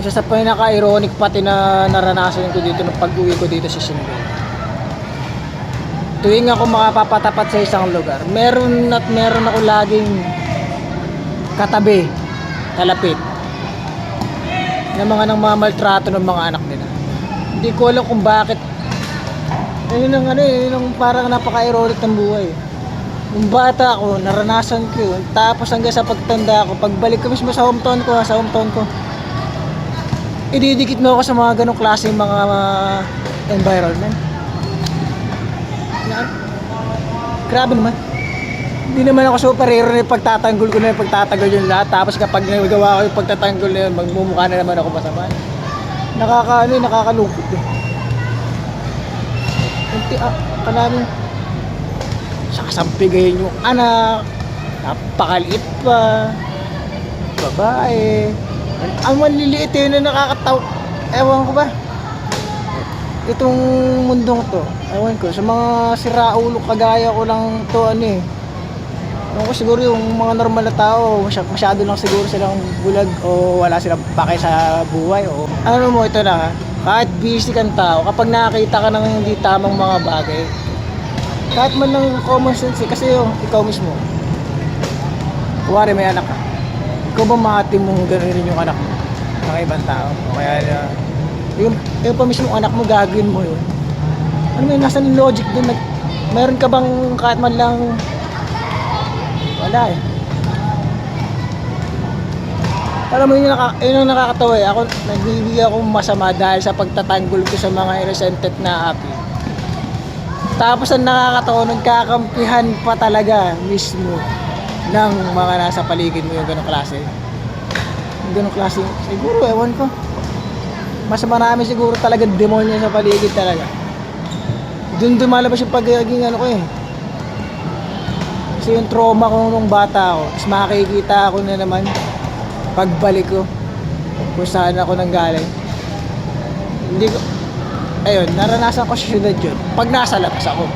Isa sa pinaka-ironic pati na naranasan ko dito nung pag-uwi ko dito sa Sinloy. Tuwing ako makapapatapat sa isang lugar, meron at meron ako laging katabi, kalapit, na mga nang mamaltrato ng mga anak nila. Hindi ko alam kung bakit. Ayun ang ano eh, yun ang parang napaka-ironic ng buhay. Nung bata ako, naranasan ko yun. Tapos hanggang sa pagtanda ko, pagbalik ko mismo sa hometown ko, sa hometown ko, ididikit mo ako sa mga ganong klaseng mga environment. Na, grabe naman. Hindi naman ako superhero na pagtatanggol ko na yung pagtatagal yung lahat. Tapos kapag nagawa ko yung pagtatanggol na yun, magmumukha na naman ako masama. Nakaka, ano, eh, nakakalungkot eh. Kunti, ah, kanamin, sasampigayin yung anak, napakaliit pa, babae, ang, maliliit eh, na nakakataw, ewan ko ba, itong mundong to, ewan ko, sa mga siraulo kagaya ko lang to ano eh, ewan ko siguro yung mga normal na tao, masya, masyado lang siguro silang bulag o wala silang pake sa buhay o ano mo ito na kahit busy kang tao, kapag nakakita ka ng hindi tamang mga bagay, kahit man lang common sense eh, kasi yung ikaw mismo kuwari may anak ka ikaw ba mahati mong gano'n yung anak mo? Ng ibang tao? Kaya uh, yung, yung pa mismo anak mo gagawin mo yun. Ano may nasa logic dun nag, meron ka bang kahit man lang wala eh. Alam mo yun, naka, yun ang nakakatawa eh. Ako nagbibigay ako masama dahil sa pagtatanggol ko sa mga innocent na api. Tapos ang nakakatawa, nagkakampihan pa talaga mismo ng mga nasa paligid mo yung ganong klase. Yung ganong klase, siguro ewan ko. Mas marami siguro talaga demonyo sa paligid talaga. Doon dumalabas yung pagiging ano ko eh. Kasi yung trauma ko nung bata ako, tapos makikita ako na naman pagbalik ko kung saan ako nanggaling. Hindi ko, ayun, naranasan ko sa syudad yun. Pag nasa labas ako,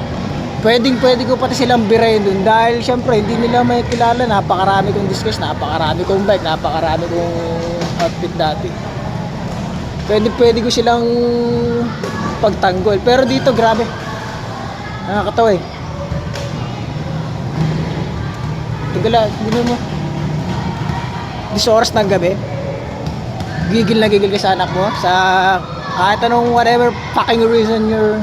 pwedeng pwede ko pati silang birayin dun dahil syempre hindi nila may kilala, napakarami kong discuss, napakarami kong bike, napakarami kong outfit dati. Pwede pwede ko silang pagtanggol. Pero dito, grabe. Nakakatawa eh. Tigala, gino mo. 10 oras ng gabi. Gigil na gigil ka sa anak mo. Sa kahit anong whatever fucking reason you're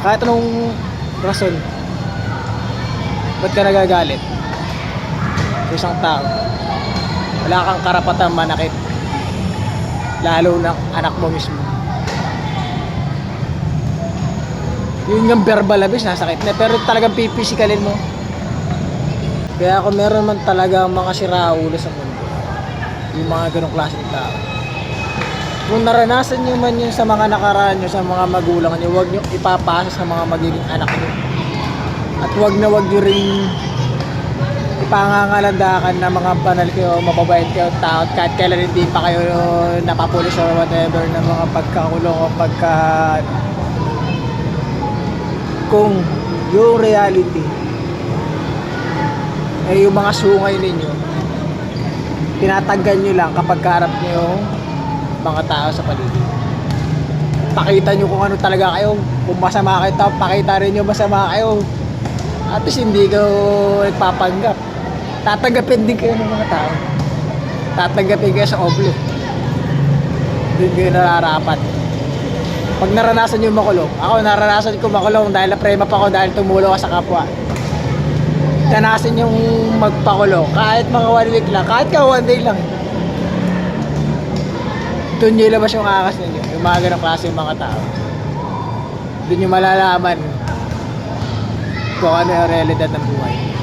kahit anong rason ba't ka nagagalit? Sa isang tao. Wala kang karapatan manakit. Lalo ng anak mo mismo. Yun yung verbal abuse nasakit na. Pero talagang pipisikalin mo. Kaya ako meron man talaga mga siraulo sa mundo yung mga ganong klaseng tao. Kung naranasan nyo man yun sa mga nakaraan nyo, sa mga magulang nyo, huwag nyo ipapasa sa mga magiging anak nyo. At huwag na huwag nyo rin ipangangalandakan na mga banal kayo, mababait kayo, tao, kahit kailan hindi pa kayo napapulis or whatever na mga pagkakulong o pagka kung yung reality ay yung mga sungay ninyo tinatanggal nyo lang kapag kaharap nyo yung mga tao sa paligid. Pakita nyo kung ano talaga kayo. Kung masama kayo, pakita rin nyo masama kayo. At least hindi ka nagpapanggap. Tatanggapin din kayo ng mga tao. Tatanggapin kayo sa oblo. Doon kayo nararapat. Pag naranasan nyo makulong, ako naranasan ko makulong dahil naprema pa ako dahil tumulong ka sa kapwa tanasin yung magpakulo kahit mga one week lang kahit ka one day lang doon nyo ilabas yung akas ninyo. Yung mga ganong klase yung mga tao. Doon nyo malalaman kung ano yung realidad ng buhay